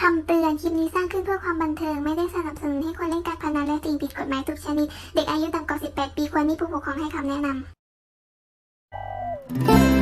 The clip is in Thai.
คำเตือนคลิปนี้สร้างขึ้นเพื่อความบันเทิง ไม่ได้สนับสนุนให้คนเล่นการพนันและสิ่งผิดกฎหมายทุกชนิด เด็กอายุต่ำกว่า 18 ปีควรมีผู้ปกครองให้คำแนะนำ